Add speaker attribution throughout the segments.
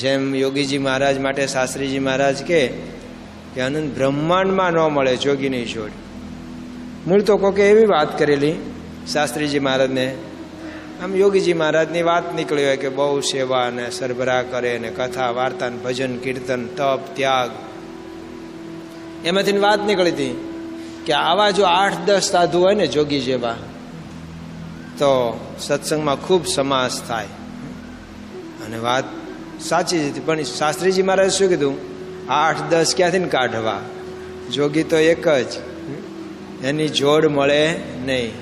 Speaker 1: જેમ યોગીજી મહારાજ માટે શાસ્ત્રીજી મહારાજ કે આનંદ બ્રહ્માંડમાં ન મળે જોગીની છોડ. મૂળ તો કોકે એવી વાત કરેલી શાસ્ત્રીજી મહારાજને. આમ યોગીજી મહારાજની વાત નીકળી હોય કે બહુ સેવા અને સરભરા કરે ને કથા વાર્તા ભજન, કીર્તન, તપ, ત્યાગ. એમાંથી વાત નીકળી હતી કે આવા જો આઠ, દસ સાધુ હોય ને જોગી જેવા, તો સત્સંગમાં ખૂબ સમાસ થાય. અને વાત સાચી હતી. પણ શાસ્ત્રીજી મહારાજ શું કીધું? આઠ, દસ ક્યાંથી ને કાઢવા? જોગી તો એક જ. એની જોડ મળે નહીં.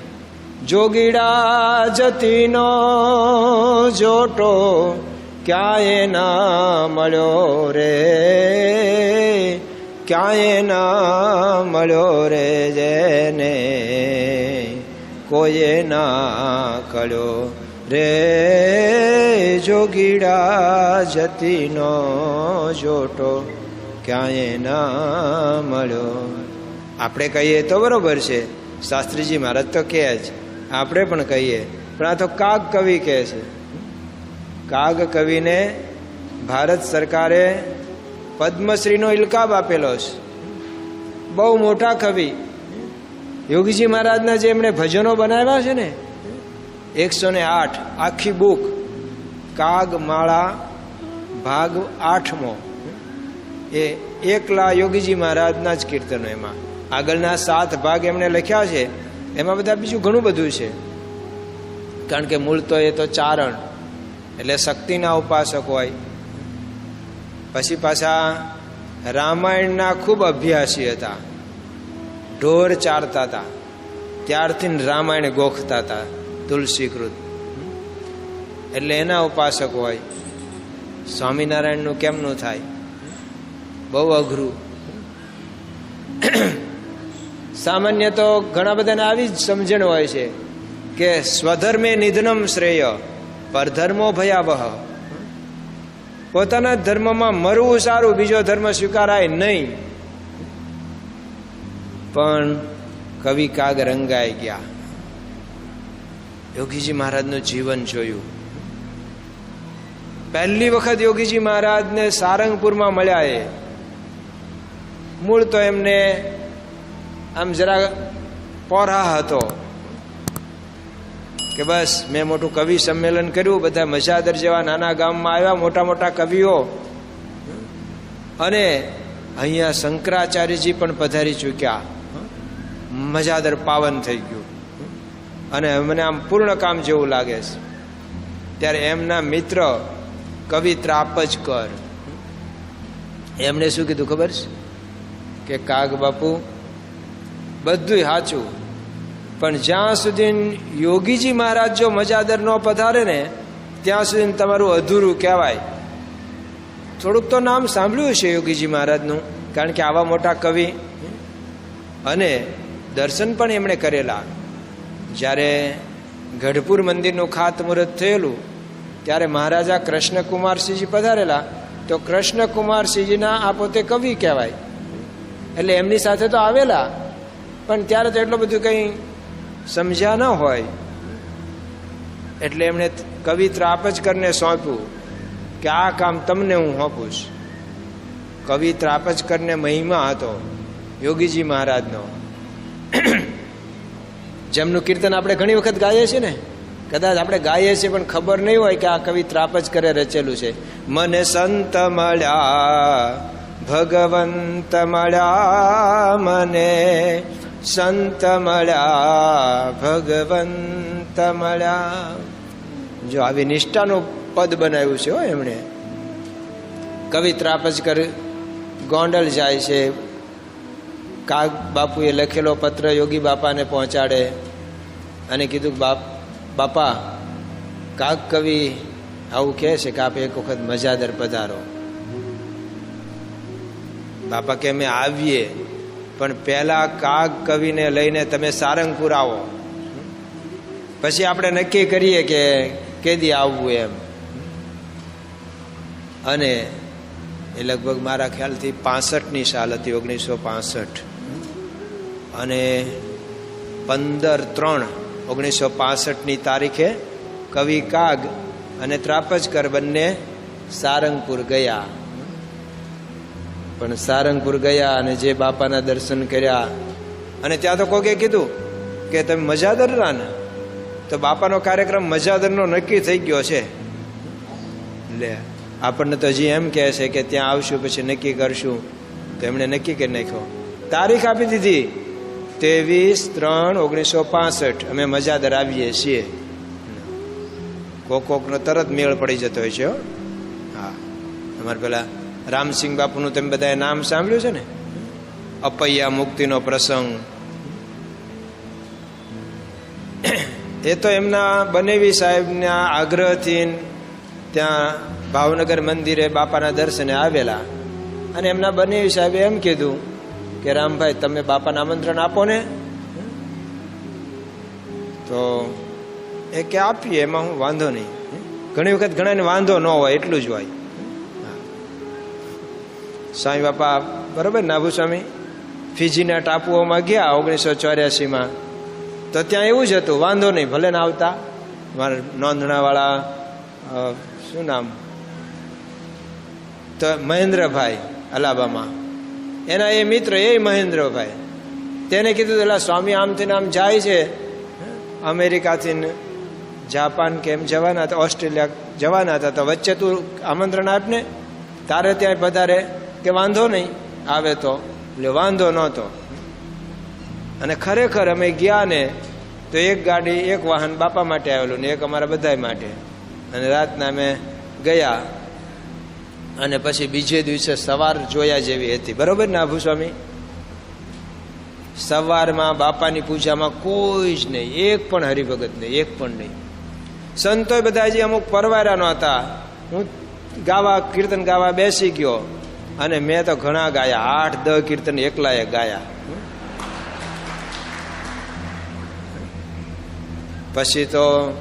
Speaker 1: જોગીડા જતીનો જોટો ક્યાંય ના મળ્યો રે? ક્યાંય ના મળ્યો રે જેને? કોઈએ ના કળ્યો રે જોગીડા જતીનો જોટો ક્યાંય ના મળ્યો? આપણે કહીએ તો બરોબર છે. શાસ્ત્રીજી મહારાજ તો કહે જ, આપણે પણ કહીએ, પણ આ તો કાગ કવિ કહે છે. કાગ કવિને ભારત સરકારે પદ્મશ્રીનો ઇલકાબ આપેલો છે. બહુ મોટા કવિ. યોગીજી મહારાજના જે એમણે ભજનો બનાવ્યા છે ને એકસો ને આઠ, આખી બુક કાગ માળા ભાગ આઠમો. એ એકલા યોગીજી મહારાજના જ કીર્તનો એમાં. આગળના સાત ભાગ એમણે લખ્યા છે. એમાં બધા બીજું ઘણું બધું છે. કારણ કે મૂળ તો એ તો ચારણ, એટલે શક્તિના ઉપાસક હોય. પછી પાછા રામાયણના ખૂબ અભ્યાસી હતા. ઢોર ચારતા હતા. ત્યારથી રામાયણ ગોખતા હતા. તુલસીકૃત. એટલે એના ઉપાસક હોય. સ્વામિનારાયણનું કેમનું થાય? બહુ અઘરું. સામાન્ય તો ઘણા બધાને આવી જ સમજણ હોય છે કે સ્વધર્મે નિધનમ શ્રેય, પરધર્મો ભયાવહ. પોતાના ધર્મમાં મરવું સારું, બીજો ધર્મ સ્વીકારાય નહીં. પણ કવિ કાગ રંગાઈ ગયા. યોગીજી મહારાજનું જીવન જોયું. પહેલી વખત યોગીજી મહારાજને સારંગપુરમાં મળ્યા એ મૂળ તો એમને આમ જરા પોરા હતો કે બસ મેં મોટું કવિ સંમેલન કર્યું, બધા મજાદર જેવા નાના ગામમાં આવ્યા, મોટા મોટા કવિઓ. અને અહીંયા શંકરાચાર્યજી પણ પધારી ચૂક્યા. મજાદર પાવન થઈ ગયું. અને મને આમ પૂર્ણ કામ જેવું લાગે છે. ત્યારે એમના મિત્ર કવિ ત્રાપજકર એમણે શું કીધું ખબર છે? કે કાગ બાપુ બધું સાચું, પણ જ્યાં સુધી યોગીજી મહારાજ જો મજાદર ન પધારે ને, ત્યાં સુધી તમારું અધૂરું કહેવાય. થોડુંક તો નામ સાંભળ્યું છે યોગીજી મહારાજનું, કારણ કે આવા મોટા કવિ અને દર્શન પણ એમણે કરેલા. જ્યારે ગઢપુર મંદિરનું ખાતમુહૂર્ત થયેલું, ત્યારે મહારાજા કૃષ્ણકુમારસિંહજી પધારેલા, તો કૃષ્ણકુમારસિંહજીના આ પોતે કવિ કહેવાય. એટલે એમની સાથે તો આવેલા, પણ ત્યારે તો એટલું બધું કંઈ સમજ્યા ન હોય. એટલે એમણે કવિ ત્રાપજકરને સોંપ્યું કે આ કામ તમને હું સોંપું કવિ ત્રાપજકરને મહિમા હતો, યોગીજી મહારાજનો. જેમનું કીર્તન આપણે ઘણી વખત ગાઈએ છીએ ને, કદાચ આપણે ગાઈએ છીએ પણ ખબર નહીં હોય કે આ કવિ ત્રાપજકરે રચેલું છે. મને સંત મળ્યા, ભગવંત મળ્યા મને, સંત મળ્યા, ભગવંત મળ્યા. જો આવી નિષ્ઠાનું પદ બનાવ્યું છે હો એમણે. કવિ ત્રાપજકર ગોંડલ જાય છે કાગ બાપુએ લખેલો પત્ર યોગી બાપાને પહોંચાડે અને કીધું બાપ, બાપા, કાગ કવિ, આવું કહે છે કે આપ એક વખત મજાદર પધારો. બાપા કે, અમે આવીએ, પણ પહેલા કાગ કવિને લઈને તમે સારંગપુર આવો. પછી આપણે નક્કી કરીએ કે કેદી આવવું એમ. અને એ લગભગ મારા ખ્યાલથી પાસઠની સાલ હતી, ઓગણીસો પાસઠ. અને પંદર ત્રણ ઓગણીસો પાસઠની તારીખે કવિ કાગ અને ત્રાપજકર બંને સારંગપુર ગયા. પણ સારંગપુર ગયા અને જે બાપાના દર્શન કર્યા, અને ત્યાં તો કોકે કીધું કે તમે મજાદરના ને તો બાપાનો કાર્યક્રમ મજાદરનો નક્કી થઈ ગયો છે. લે, આપણને તો હજી એમ કહે છે કે ત્યાં આવશું, પછી નક્કી કરશું. તો એમણે નક્કી કરી નાખ્યો. તારીખ આપી દીધી. ત્રેવીસ, ત્રણ, ઓગણીસો પાસઠ. અમે મજાદર આવીએ છીએ. કોક કોકનો તરત મેળ પડી જતો હોય છે હો. અમારે પેલા રામસિંહ બાપુનું તમે બધાએ નામ સાંભળ્યું છે ને? અપૈયા મુક્તિનો પ્રસંગ. એ તો એમના બનેવી સાહેબના આગ્રહથી ત્યાં ભાવનગર મંદિરે બાપાના દર્શને આવેલા. અને એમના બનેવી સાહેબે એમ કીધું કે, રામભાઈ, તમે બાપાને આમંત્રણ આપો ને. તો એ કે, આપીએ, એમાં હું વાંધો નહીં. ઘણી વખત ઘણાને વાંધો ન હોય, એટલું જ હોય. સ્વામી બાપા, બરોબર નાભુ સ્વામી ફીજીના ટાપુઓમાં ગયા ઓગણીસો ચોર્યાસીમાં. તો ત્યાં એવું જ હતું, વાંધો નહીં, ભલે ને આવતા. મારા નોંધણાવાળા શું નામ? તો મહેન્દ્રભાઈ, અલાબામાં. એના એ મિત્ર એ મહેન્દ્રભાઈ. તેને કીધું એટલે સ્વામી આમથી આમ જાય છે. અમેરિકાથી જાપાન કેમ જવાના હતા, ઓસ્ટ્રેલિયા જવાના હતા. તો વચ્ચે તું આમંત્રણ આપને. તારે ત્યાં પધારે. કે વાંધો નહીં, આવે તો. એટલે વાંધો નહોતો. અને ખરેખર અમે ગયા ને, તો એક ગાડી, એક વાહન બાપા માટે આવેલું ને એક અમારા બધા માટે. અને રાતના અમે ગયા. અને પછી બીજે દિવસે સવાર જોયા જેવી હતી. બરોબર ને આભુ સ્વામી? સવારમાં બાપાની પૂજામાં કોઈ જ નહીં. એક પણ હરિભગત નહીં, એક પણ નહીં. સંતોય બધા હજી અમુક પરવારા હતા હું ગાવા, કીર્તન ગાવા બેસી ગયો અને મેં તો ઘણા ગાયા. આઠ દ કીર્તન એકલાએ ગાયા. પછી તો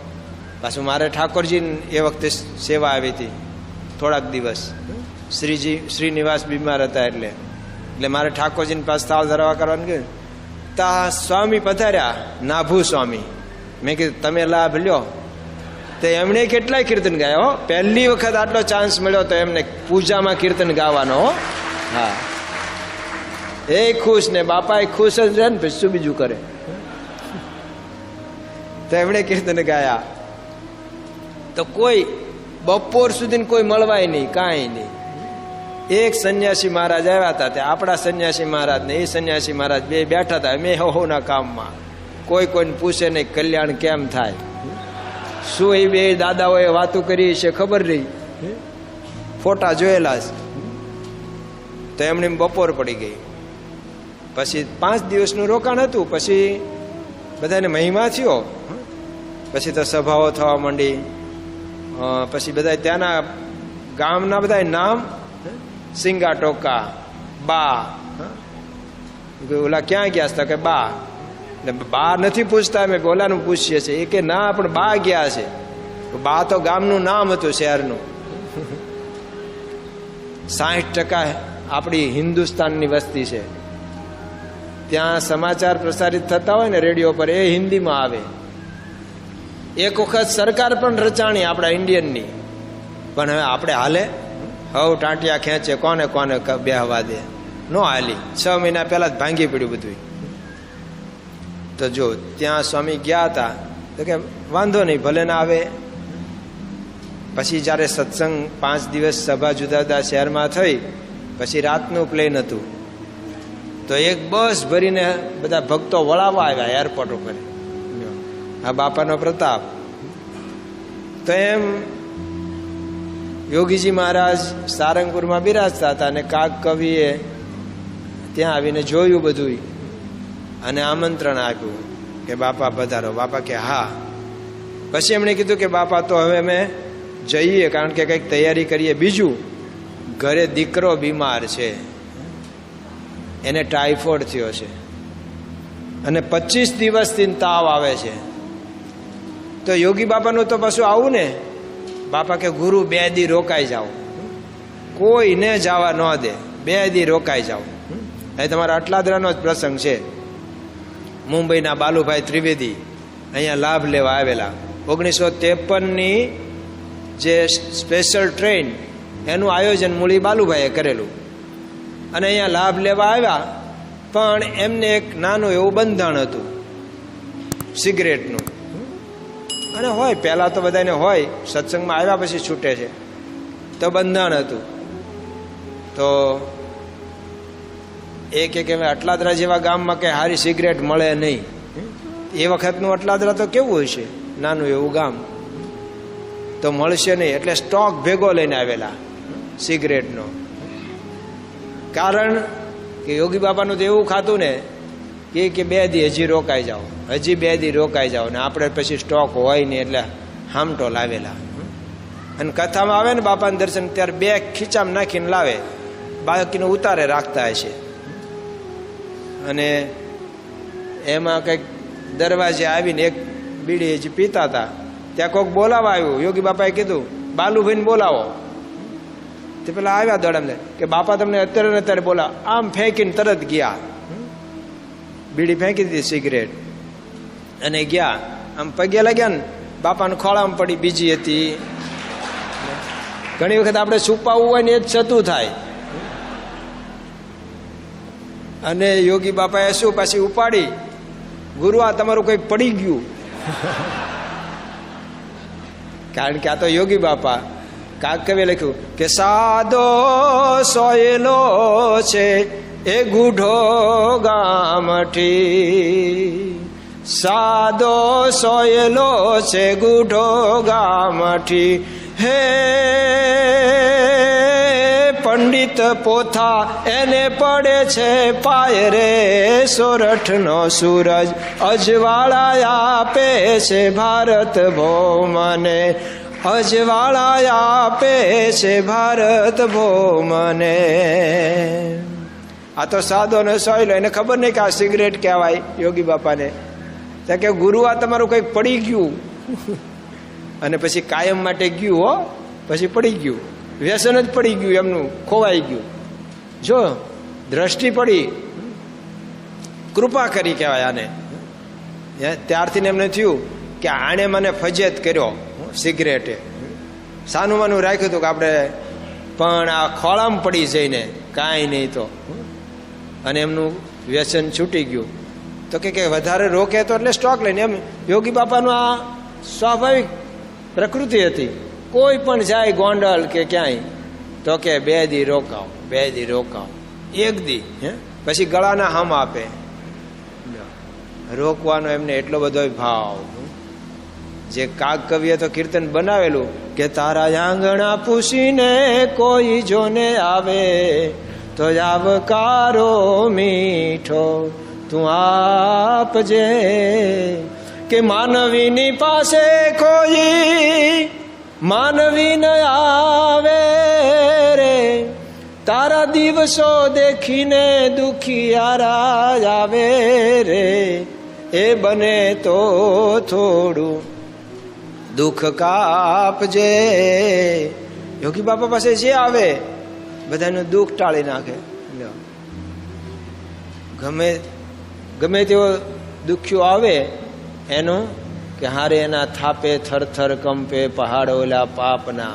Speaker 1: પાછું મારે ઠાકોરજી એ વખતે સેવા આવી હતી. થોડાક દિવસ. શ્રીજી, શ્રીનિવાસ બીમાર હતા એટલે. એટલે મારે ઠાકોરજીની પાસે થાળ ધરવા કરવાનું કહ્યું તા સ્વામી પધાર્યા. નાભુ સ્વામી. મેં કીધું, તમે લાભ લ્યો. તો એમણે કેટલાય કીર્તન ગાયા પહેલી વખત આટલો ચાન્સ મળ્યો તો એમને પૂજામાં કીર્તન ગાવાનો હો. હા. એ ખુશ ને બાપા એ ખુશ જ રહે ને, પછી શું બીજું કરે? તો એમણે કીર્તન ગાયા. તો કોઈ બપોર સુધી કોઈ મળવાય નહીં, કાંઈ નહીં. એક સંન્યાસી મહારાજ આવ્યા હતા તે આપણા સંન્યાસી મહારાજ ને એ સંન્યાસી મહારાજ બે બેઠા હતા. મેં હોના કામમાં. કોઈ કોઈને પૂછે નહીં કલ્યાણ કેમ થાય. શું એ બે દાદાઓએ વાતો કરી છે ખબર નહીં. ફોટા જોયેલા છે. તો એમણે બપોર પડી ગઈ. પછી પાંચ દિવસનું રોકાણ હતું. પછી બધાને મહિમા થયો. પછી તો સભાઓ થવા માંડી. પછી બધા ત્યાંના ગામના બધા નામ સિંગા ટોકા, બા? ઓલા ક્યાં ગયા હતા કે, બા. બા નથી પૂછતા અમે ઓલાનું પૂછીએ છીએ. એ કે, ના, પણ બા ગયા છે. બા તો ગામનું નામ હતું શહેરનું. સાહીઠ ટકા આપણી હિન્દુસ્તાનની વસ્તી છે. ત્યાં સમાચાર પ્રસારિત થતા હોય ને રેડિયો પર, એ હિન્દીમાં આવે. એક વખત સરકાર પણ રચાણી આપણા ઇન્ડિયનની પણ હવે આપણે હાલે? હવ ટાંટિયા ખેંચે, કોને કોને બે બેહવા દે? નો હાલી. છ મહિના પહેલા જ ભાંગી પડ્યું બધું તો જો, ત્યાં સ્વામી ગયા હતા. તો કે, વાંધો નહીં, ભલે ના આવે. પછી જ્યારે સત્સંગ પાંચ દિવસ સભા જુદા જુદા શહેરમાં થઈ, પછી રાતનું પ્લેન હતું. તો એક બસ ભરીને બધા ભક્તો વળાવવા આવ્યા એરપોર્ટ ઉપર. આ બાપાનો પ્રતાપ. તો એમ યોગીજી મહારાજ સારંગપુરમાં બિરાજતા હતા અને કાક કવિએ ત્યાં આવીને જોયું બધું અને આમંત્રણ આપ્યું કે બાપા પધારો. બાપા કે, હા. પછી એમણે કીધું કે, બાપા, તો હવે અમે જઈએ કારણ કે કંઈક તૈયારી કરીએ. બીજું, ઘરે દીકરો બીમાર છે. એને ટાઈફોઇડ થયો છે. અને પચીસ દિવસથી તાવ આવે છે. તો યોગી બાપાનું તો પાછું આવું ને. બાપા કે, ગુરુ, બે દી રોકાઈ જાઓ. કોઈને જવા ન દે. બે દી રોકાઈ જાઓ. અહીં તમારા અટલાદરાનો જ પ્રસંગ છે. મુંબઈના બાલુભાઈ ત્રિવેદી અહીંયા લાભ લેવા આવેલા. ઓગણીસો ત્રેપનની જે સ્પેશિયલ ટ્રેન, એનું આયોજન મૂળી બાલુભાઈએ કરેલું. અને અહીંયા લાભ લેવા આવ્યા, પણ એમને એક નાનું એવું બંધાણ હતું. સિગરેટનું. અને હોય, પહેલાં તો બધાને હોય. સત્સંગમાં આવ્યા પછી છૂટે છે. તો બંધાણ હતું. તો એ કે કે અટલાદરા જેવા ગામમાં કે સારી સિગરેટ મળે નહીં. એ વખતનું અટલાદરા તો કેવું હશે નાનું એવું ગામ. તો મળશે નહીં. એટલે સ્ટોક ભેગો લઈને આવેલા સિગરેટનો. કારણ કે યોગી બાપાનું તો એવું ખાતું ને કે કે બે દી હજી રોકાઈ જાઓ. હજી બે દી રોકાઈ જાઓ ને આપણે પછી સ્ટોક હોય નહીં એટલે હામટો લાવેલા. અને કથામાં આવે ને બાપાના દર્શન, ત્યારે બે ખીચામાં નાખીને લાવે. બાકીને ઉતારે રાખતા હશે અને એમાં કંઈક દરવાજે આવીને એક બીડી હજી પીતા હતા. ત્યાં કોઈક બોલાવા આવ્યું. યોગી બાપાએ કીધું, બાલુભાઈને બોલાવો. તે પેલા આવ્યા દોડમને કે, બાપા તમને અત્યારે ને અત્યારે બોલા આમ ફેંકીને તરત ગયા. બીડી ફેંકી દીધી સિગરેટ. અને ગયા. આમ પગે લાગ્યા ને, બાપાને ખોળામાં પડી બીજી હતી. ઘણી વખત આપણે છુપાવવું હોય ને એ જ છતું થાય. અને યોગી બાપાએ શું પાછી ઉપાડી? ગુરુ, આ તમારું કંઈક પડી ગયું? કારણ કે આ તો યોગી બાપા. કાક કવિએ લખ્યું કે સાદો સોયલો છે. એ ગુઢો ગામઠી. સાદો સોયલો છે ગુઢો ગામઠી. હે પંડિત પોથા, એને પડે છે પાય રે સોરઠનો સૂરજ. અજવાળા આપે છે ભારત ભોમને. અજવાળા આપે છે ભારત ભૌમને. આ તો સાદો ને સોયલો, એને ખબર નહીં કે આ સિગરેટ કહેવાય, યોગી બાપાને. ત્યાં કે, ગુરુ, આ તમારું કંઈક પડી ગયું. અને પછી કાયમ માટે ગયું, હો. પછી પડી ગયું. વ્યસન જ પડી ગયું એમનું, ખોવાઈ ગયું. જો, દ્રષ્ટિ પડી. કૃપા કરી કહેવાય આને. ત્યારથી એમને થયું કે આણે મને ફજેત કર્યો, સિગરેટે. સાનું માનું રાખ્યું હતું કે આપણે પણ આ ખોળામાં પડી જઈને કાંઈ નહીં તો. અને એમનું વ્યસન છૂટી ગયું. તો કે વધારે રોકે તો એટલે સ્ટોક લઈને એમ યોગી બાપાનું આ સ્વાભાવિક પ્રકૃતિ હતી. કોઈ પણ જાય ગોંડલ કે ક્યાંય, તો કે બે દી રોકાવ બે દી રોકાવ એક દી, હે? પછી ગળાના હમ આપે. રોકવાનો એમને એટલો બધો ભાવ. જે કાગ કવિએ તો કીર્તન બનાવેલું કે તારા આંગણા પૂછીને કોઈ જોને આવે. તો આવકારો મીઠો તું આપજે કે માનવીની પાસે કોઈ માનવી ન આવે રે. તારા દિવસો દેખીને દુખિયારા આવે રે. એ બને તો થોડું દુઃખ કાપજે. યોગી બાપા પાસે જે આવે બધાનું દુઃખ ટાળી નાખે. ગમે ગમે તેવો દુખ્યો આવે, એનું કે હારે એના થાપે થરથર કંપે પહાડ ઓલા પાપના.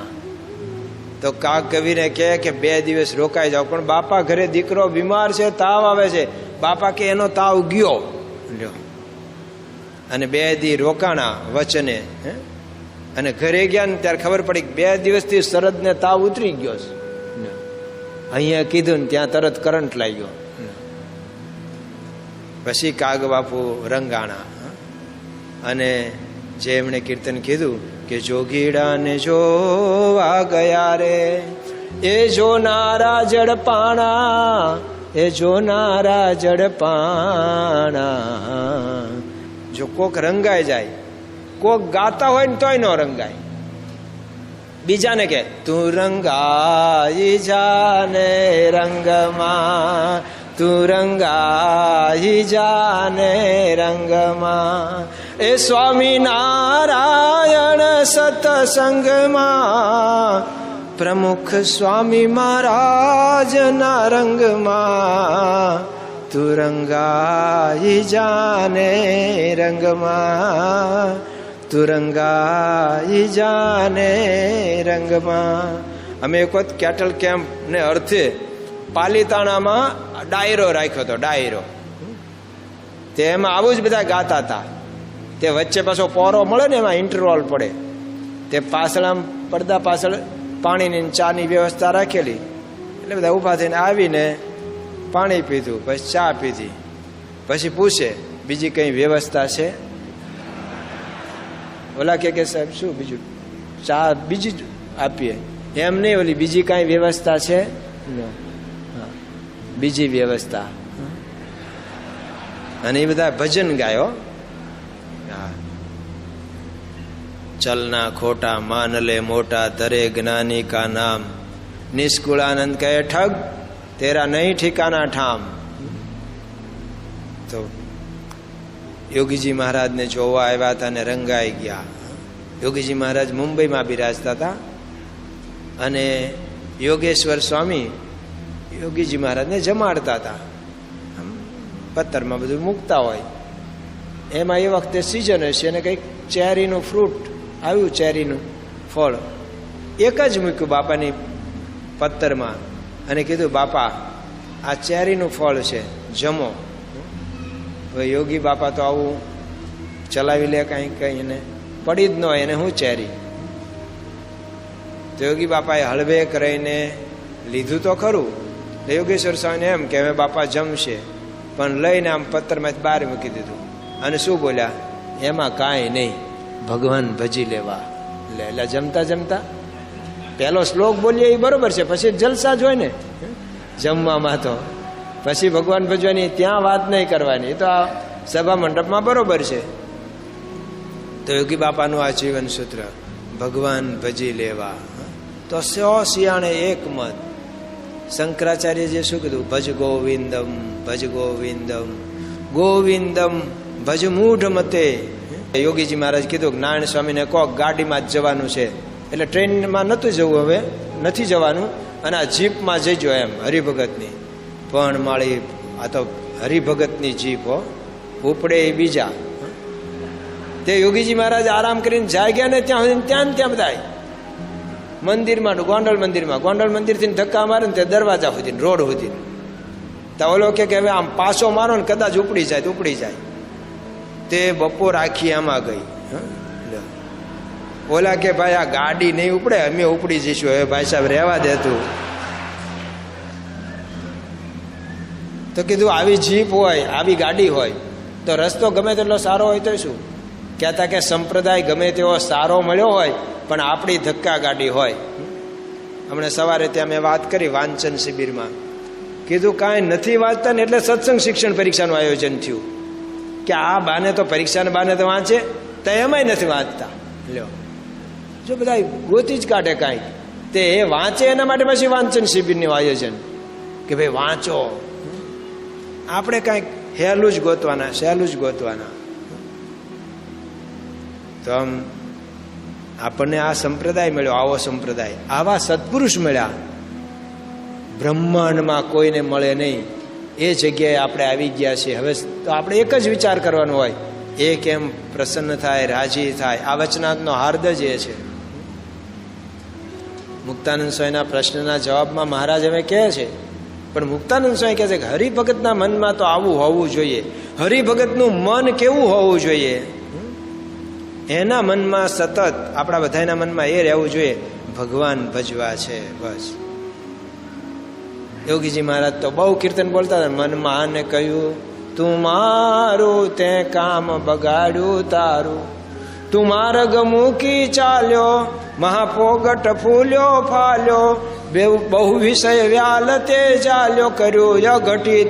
Speaker 1: તો કાક કવિને કહે કે બે દિવસ રોકાઈ જાઓ, પણ બાપા ઘરે દીકરો બીમાર છે, તાવ આવે છે. બાપા કે એનો તાવ ગયો. અને બે દી રોકાણા વચને અને ઘરે ગયા ને ત્યારે ખબર પડી બે દિવસથી શરદને તાવ ઉતરી ગયો છે. અહીંયા કીધું ને ત્યાં તરત કરંટ લાગ્યો. પછી કાગ બાપુ રંગાણા. અને જે એમણે કીર્તન કીધું કે જોગીડાને જોવા ગયા રે, એ જોનારા જડપાણા, એ જોનારા જડપાણા. જો કોક રંગાઈ જાય, કોક ગાતા હોય ને તોય ન રંગાય. બીજાને કે, તું રંગાઈ જાને રંગમાં, તું રંગાઈ જાને રંગમાં. એ સ્વામી નારાયણ સતસંગમાં, પ્રમુખ સ્વામી મહારાજના રંગમાં, તું રંગાઈ જાને રંગમાં. તું રંગાઈ જાને રંગમાં. અમે એક વખત કેટલ કેમ્પ ને અર્થે પાલીતાણામાં ડાયરો રાખ્યો હતો, ડાયરો. તે એમાં આવું જ બધા ગાતા હતા. તે વચ્ચે પાછો પોરો મળે ને એમાં ઇન્ટરવોલ પડે. તે પાછળ પડદા પાછળ પાણીની ચાની વ્યવસ્થા રાખેલી. એટલે બધા ઊભા થઈને આવીને પાણી પીધું, પછી ચા પીધી. પછી પૂછે, બીજી કઈ વ્યવસ્થા છે? ઓલા કે કે સાહેબ શું બીજું? ચા બીજી આપીએ. એમ નહીં ઓલી બીજી કાંઈ વ્યવસ્થા છે. બીજી વ્યવસ્થા. અને એ બધા ભજન ગાયો? ચલના ખોટા માન લે મોટા ધરે જ્ઞાની કા નામ. નિષ્કુળાનંદ કહે ઠગ તેરા નહીં ઠીકાના ઠામ. તો યોગીજી મહારાજને જોવા આવ્યા હતા અને રંગાઈ ગયા. યોગીજી મહારાજ મુંબઈમાં બિરાજતા હતા અને યોગેશ્વર સ્વામી યોગીજી મહારાજને જમાડતા હતા. પથ્થરમાં બધું મૂકતા હોય. એમાં એ વખતે સિઝન હશે અને કંઈક ચેરીનું ફ્રૂટ આવ્યું ચેરીનું ફળ. એક જ મૂક્યું બાપાની પથ્થરમાં અને કીધું, બાપા, આ ચેરીનું ફળ છે, જમો. હવે યોગી બાપા તો આવું ચલાવી લે કાંઈ કંઈ એને. પડી જ ન હોય, એને હું ચેરી? તો યોગી બાપાએ હળવે કરીને લીધું તો ખરું. યોગેશ્વર સ્વામીને એમ કે, હવે બાપા જમશે. પણ લઈને આમ પથ્થરમાંથી બહાર મૂકી દીધું. અને શું બોલ્યા? એમાં કાંઈ નહીં. ભગવાન ભજી લેવા. લે એટલે જમતા જમતા? પહેલો શ્લોક બોલીએ એ બરોબર છે, પછી જલસા જ હોય ને. જમવામાં તો પછી ભગવાન ભજવાની ત્યાં વાત નહીં કરવાની. તો આ સભા મંડપમાં બરોબર છે. તો યોગી બાપાનું આ જીવન સૂત્ર, ભગવાન ભજી લેવા. તો સો શિયાણે એક મત. શંકરાચાર્યજીએ શું કીધું? ભજ ગોવિંદમ ભજ ગોવિંદમ ગોવિંદમ, ભજ મૂઢ મતે. યોગીજી મહારાજ કીધું નારાયણ સ્વામીને કહો ગાડીમાં જ જવાનું છે. એટલે ટ્રેનમાં નહોતું જવું હવે, નથી જવાનું. અને આ જીપમાં જઈજો એમ હરિભગતની. પણ માળી, આ તો હરિભગતની જીભ હો, ઉપડે એ બીજા. તે યોગીજી મહારાજ આરામ કરીને જાગ્યા ને ત્યાં ત્યાં ત્યાં બધા મંદિરમાં ગોંડલ મંદિરમાં, ગોંડલ મંદિરથી ધક્કા મારે ને તે દરવાજા સુધી રોડ સુધી તો ઓલો કે હવે આમ પાછો મારો ને કદાચ ઉપડી જાય તો ઉપડી જાય. તે બપોર આખી આમાં ગઈ? ઓલા કે ભાઈ આ ગાડી નહીં ઉપડે, અમે ઉપડી જઈશું. હવે ભાઈ સાહેબ રહેવા દેતું કીધું, આવી જીપ હોય, આવી ગાડી હોય, તો રસ્તો ગમે તેટલો સારો હોય તો શું? કહેતા કે, સંપ્રદાય ગમે તેવો સારો મળ્યો હોય, પણ આપણી ધક્કા ગાડી હોય. હમણાં સવારે ત્યાં મેં વાત કરી વાંચન શિબિરમાં. કીધું, કાંઈ નથી વાંચતા ને એટલે સત્સંગ શિક્ષણ પરીક્ષાનું આયોજન થયું. કે, આ બાને તો પરીક્ષાને બાને તો વાંચે, તો એમાંય નથી વાંચતા. લ્યો. જો બધા ગોતી જ કાઢે કાંઈક. તે એ વાંચે એના માટે પછી વાંચન શિબિરનું આયોજન. કે, ભાઈ, વાંચો. આપણે કાંઈક હેલું જ ગોતવાના, સહેલું જ ગોતવાના. તો આમ આપણને આ સંપ્રદાય મળ્યો, આવો સંપ્રદાય. આવા સત્પુરુષ મળ્યા. બ્રહ્માંડમાં કોઈને મળે નહીં. એ જગ્યાએ આપણે આવી ગયા છીએ. હવે તો આપણે એક જ વિચાર કરવાનો હોય. એ કેમ પ્રસન્ન થાય, રાજી થાય? આ વચનાતનો હાર્દ જ એ છે. મુક્તાનંદ સ્વામીના પ્રશ્નના જવાબમાં મહારાજ હવે કહે છે પણ મુક્તાનંદ સ્વામી કહે છે કે હરિભગતના મનમાં તો આવું હોવું જોઈએ. હરિભગતનું મન કેવું હોવું જોઈએ? એના મનમાં સતત, આપણા બધાના મનમાં એ રહેવું જોઈએ, ભગવાન ભજવા છે, બસ. યોગીજી મહારાજ તો બહુ કીર્તન બોલતા હતા, મનમાં કહ્યું, તું મારું તે કામ બગાડ્યું તારું. તું માર્ગ મૂકી ચાલ્યો, મહાપોગટ ફૂલ્યો ફાલ્યો. બહુ વિષય વ્યાલ તે ચાલ્યો કર્યું અઘટિત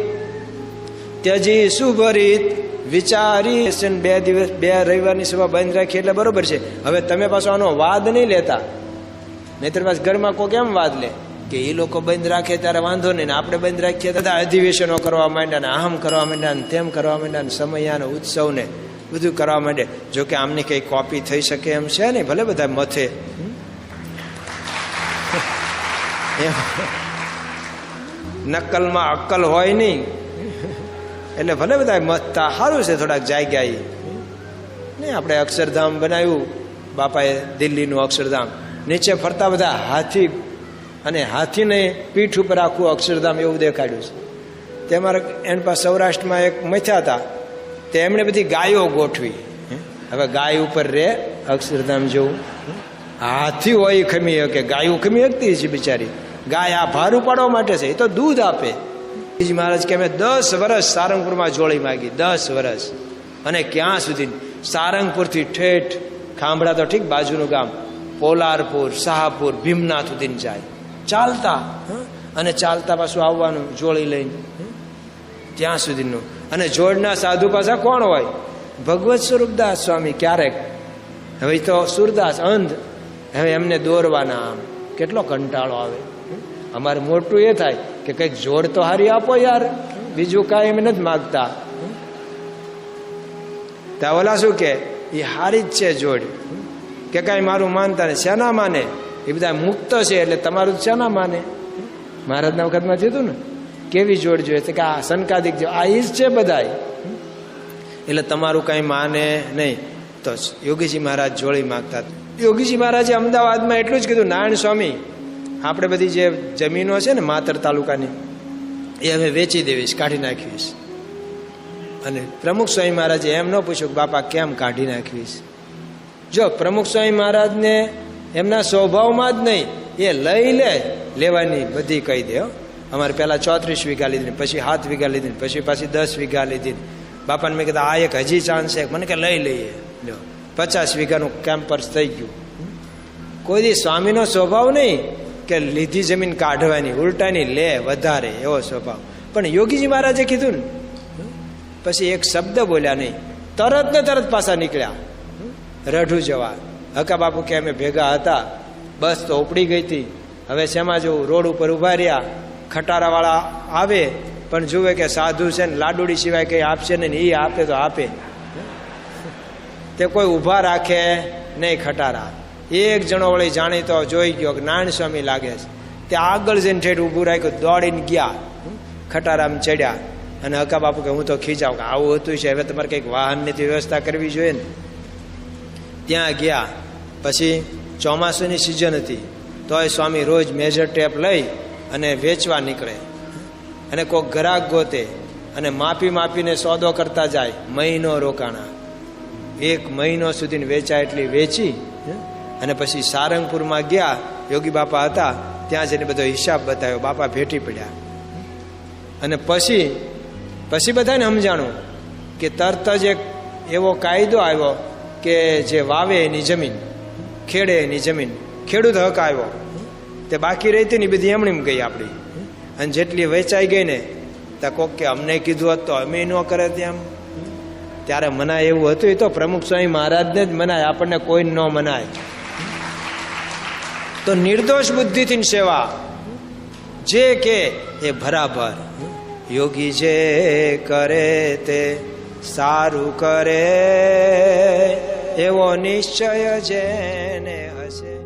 Speaker 1: ત્યજી સુભરિત. વિચારી બે દિવસ બે રવિવારની સભા બંધ રાખી એટલે બરોબર છે. હવે તમે પાછો આનો વાદ નહીં લેતા. નહીતર પાછ ઘરમાં કોઈ કેમ વાદ લે કે એ લોકો બંધ રાખે ત્યારે વાંધો નહીં ને આપણે બંધ રાખીએ બધા અધિવેશનો કરવા માંડ્યા ને આમ કરવા માંડ્યા ને તેમ કરવા માંડ્યા ને સમયાને ઉત્સવને બધું કરવા માંડે જો કે આમની કંઈ કોપી થઈ શકે એમ છે ને ભલે બધા મથે. નકલમાં અક્કલ હોય નહીં. એટલે ભલે બધા મથતા સારું છે થોડાક જાગ્યા નહીં આપણે અક્ષરધામ બનાવ્યું. બાપાએ દિલ્હીનું અક્ષરધામ. નીચે ફરતા બધા હાથી અને હાથીને પીઠ ઉપર આખું અક્ષરધામ એવું દેખાડ્યું છે. તે અમારા એની પાસે સૌરાષ્ટ્રમાં એક મથ્યા હતા. તે એમણે બધી ગાયો ગોઠવી. હવે ગાય ઉપર રે અક્ષરધામ જેવું. હાથી હોય ખમી શકે. ગાયું ખમી શકતી છે બિચારી. ગાય આ ભાર ઉપાડવા માટે છે, એ તો દૂધ આપે. બીજી મહારાજ કે અમે દસ વર્ષ સારંગપુરમાં જોડી માગી, દસ વર્ષ અને ક્યાં સુધી? સારંગપુરથી ઠેઠ, ખાંભળા તો ઠીક બાજુનું ગામ, પોલારપુર, શાહપુર, ભીમનાથ સુધી જાય. ચાલતા? અને ચાલતા પાછું આવવાનું જોડી લઈને? ત્યાં સુધીનું. અને જોડના સાધુ પાછા કોણ હોય? ભગવત સ્વરૂપદાસ સ્વામી, ક્યારેક. હવે તો સુરદાસ, અંધ. હવે એમને દોરવાના આમ. કેટલો કંટાળો આવે. અમારે મોટું એ થાય કે કંઈક જોડ તો હારી આપો યાર, બીજું કાંઈ એમ નથી માગતા. ત્યાં ઓલા શું કે? એ હારી જ છે જોડ. કે કાંઈ મારું માનતા ને શેના માને? એ બધા મુક્ત છે એટલે તમારું શેના માને? મહારાજના વખતમાં થયું ને, કેવી જોડ જોઈએ છે કે આ સનકાદિક જો, આ ઈજ છે બધાય. એટલે તમારું કાંઈ માને નહીં. તો યોગીજી મહારાજ જોડી માગતા યોગીજી મહારાજે અમદાવાદમાં એટલું જ કીધું, નારાયણ સ્વામી આપણે બધી જે જમીનો છે ને માતર તાલુકાની, એ હવે વેચી દેવીશ, કાઢી નાખીશ અને પ્રમુખ સ્વામી મહારાજે એમ ન પૂછ્યું કે બાપા, કેમ કાઢી નાખવીશ? જો પ્રમુખ સ્વામી મહારાજને એમના સ્વભાવમાં જ નહીં, એ લઈ લે, લેવાની બધી કહી દે. અમારે પહેલાં ચોત્રીસ વીઘા લીધી, પછી સાત વીઘા લીધી, પછી પાછી દસ વીઘા લીધી. બાપાને મેં કીધું, આ એક હજી ચાન્સ છે. મને કે, લઈ લઈએ. લો પચાસ વીઘાનું કેમ્પર્સ થઈ ગયું. કોઈ દી સ્વામીનો સ્વભાવ નહીં. કે લીધી જમીન કાઢવાની, ઉલટાની લે વધારે એવો સ્વભાવ. પણ યોગીજી મહારાજે કીધું ને, પછી એક શબ્દ બોલ્યા નહીં. તરત ને તરત પાછા નીકળ્યા. રઢું જવા. હકા બાપુ કે અમે ભેગા હતા. બસ તો ઉપડી ગઈ હતી. હવે શેમાં જવું? રોડ ઉપર ઊભા રહ્યા. ખટારાવાળા આવે, પણ જુએ કે સાધુ છે ને, લાડુડી સિવાય કંઈ આપશે ને એ આપે તો આપે. તે કોઈ ઊભા રાખે નહીં ખટારા. એક જણો વળી જાણીતો જોઈ ગયો નારાયણ સ્વામી લાગે છે. તે આગળ જઈને ઠેઠ ઊભું રાખ્યું, દોડીને ગયા. ખટારામ ચડ્યા. અને હકા બાપુ કે, હું તો ખીચાવ કે આવું હતું છે, હવે તમારે કંઈક વાહનની વ્યવસ્થા કરવી જોઈએ ને. ત્યાં ગયા. પછી ચોમાસુની સિઝન હતી. તોય સ્વામી રોજ મેજર ટેપ લઈ અને વેચવા નીકળે. અને કોઈક ગ્રાહક ગોતે અને માપી માપીને સોદો કરતા જાય, મહિનો રોકાણા. એક મહિનો સુધી વેચાય એટલી વેચી અને પછી સારંગપુરમાં ગયા, યોગી બાપા હતા, ત્યાં જઈને બધો હિસાબ બતાવ્યો. બાપા ભેટી પડ્યા. અને પછી પછી બધાને સમજાણું કે તરત જ એક એવો કાયદો આવ્યો કે જે વાવે એની જમીન, ખેડે એની જમીન. ખેડૂત હક આવ્યો. તે બાકી રહેતી ને બધી એમણી ગઈ આપણી. અને જેટલી વેચાઈ ગઈ ને ત્યાં કોક કે અમને કીધું હતું તો અમે ન કરે તેમ. ત્યારે મનાય એવું હતું. એ તો પ્રમુખ સ્વામી મહારાજને જ મનાય. આપણને કોઈ ન મનાય. તો નિર્દોષ બુદ્ધિથી સેવા. જે કે એ બરાબર. યોગી જે કરે તે સારું કરે. એવો નિશ્ચય જે